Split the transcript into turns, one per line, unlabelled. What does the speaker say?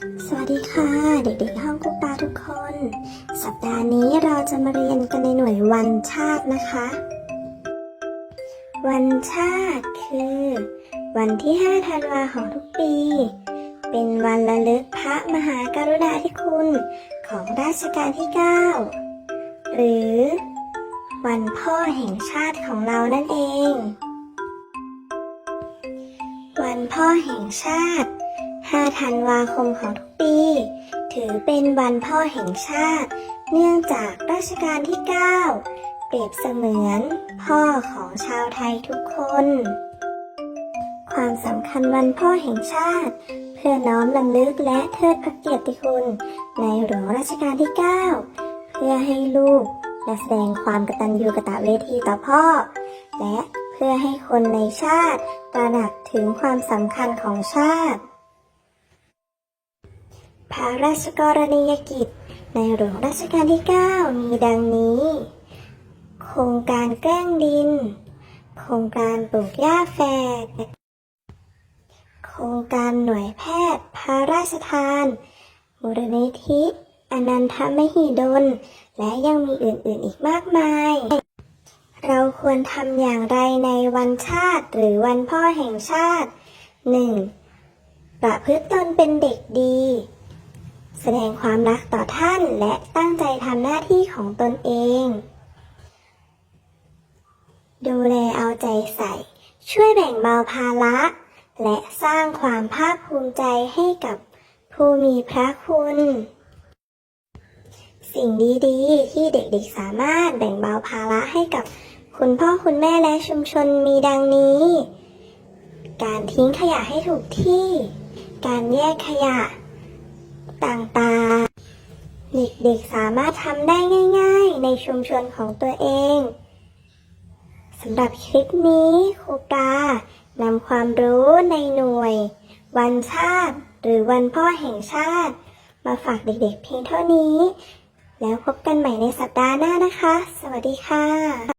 สวัสดีค่ะ เด็กๆห้องกุ๊กตาทุกคน สัปดาห์นี้เราจะมาเรียนกันในหน่วยวันชาตินะคะ วันชาติคือ วันที่ 5 ธันวาของทุกปี เป็นวันระลึกพระมหากรุณาธิคุณของรัชกาลที่ 9 หรือ วันพ่อแห่งชาติของเรานั่นเอง วันพ่อแห่งชาติ 5 ธันวาคมของทุกปี ถือเป็นวันพ่อแห่งชาติ เนื่องจากรัชกาลที่ 9 เปรียบเสมือนพ่อของชาวไทยทุกคน ความสำคัญวันพ่อแห่งชาติ เพื่อน้อมลำลึกและเทิดพระเกียรติคุณ ในหลวงรัชกาลที่ 9 เพื่อให้ลูกและแสดงความกตัญญูกตเวทีต่อพ่อ และเพื่อให้คนในชาติตระหนักถึงความสำคัญของชาติ พระราชกรณียกิจ ในหลวงรัชกาลที่ 9 มีดังนี้ โครงการแกล้งดิน โครงการปลูกหญ้าแฝกโครงการหน่วยแพทย์ พระราชทานมูลนิธิอนันทมหิดล และยังมีอื่นๆอีกมากมาย เราควรทำอย่างไรในวันชาติหรือวันพ่อแห่งชาติ 1. ประพฤติตนเป็นเด็กดี แสดงความรักต่อท่านและตั้งใจทำหน้าที่ของตนเอง ดูแลเอาใจใส่ ช่วยแบ่งเบาภาระ และสร้างความภาคภูมิใจให้กับผู้มีพระคุณ สิ่งดีๆ ที่เด็กๆสามารถแบ่งเบาภาระให้กับคุณพ่อคุณแม่และชุมชนมีดังนี้ การทิ้งขยะให้ถูกที่ การแยกขยะ ต่างๆ เด็กๆสามารถทำได้ง่ายๆ ในชุมชนของตัวเองสำหรับคลิปนี้ครูปลานำความรู้ในหน่วย วันชาติ หรือวันพ่อแห่งชาติ มาฝากเด็กๆเพียงเท่านี้ แล้วพบกันใหม่ในสัปดาห์หน้านะคะ สวัสดีค่ะ